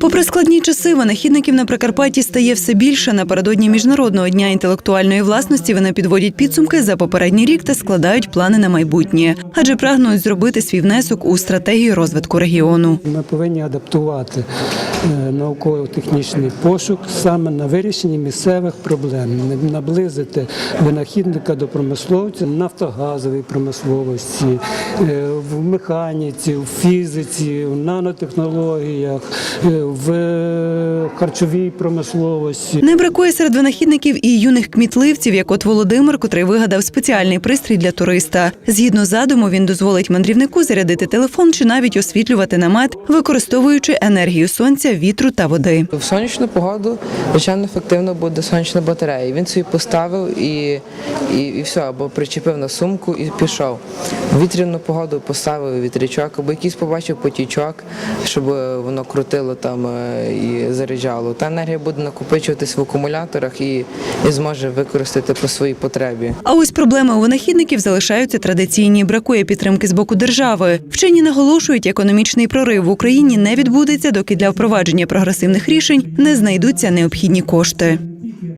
Попри складні часи, винахідників на Прикарпатті стає все більше. Напередодні міжнародного дня інтелектуальної власності вони підводять підсумки за попередній рік та складають плани на майбутнє, адже прагнуть зробити свій внесок у стратегію розвитку регіону. Ми повинні адаптувати е, науково-технічний пошук саме на вирішенні місцевих проблем, наблизити винахідника до промисловця, нафтогазовій промисловості, е, в механіці, в фізиці, в нанотехнологіях, е, в харчовій промисловості. Не бракує серед винахідників і юних кмітливців, як от Володимир, котрий вигадав спеціальний пристрій для туриста. Згідно задуму, він дозволить мандрівнику зарядити телефон чи навіть освітлювати намет, використовуючи енергію сонця, вітру та води. В сонячну погоду звичайно ефективно буде сонячна батарея. Він собі поставив і, і, і все, або причепив на сумку і пішов. Вітряну погоду поставив вітрячок, або якийсь побачив потічок, щоб воно крутило там е, і заряджало. Та енергія буде накопичуватись в акумуляторах і, і зможе використати по своїй потребі. А ось проблеми у винахідників залишаються традиційні. Бракує підтримки з боку держави. Вчені наголошують, економічний прорив в Україні не відбудеться, доки для впровадження прогресивних рішень не знайдуться необхідні кошти.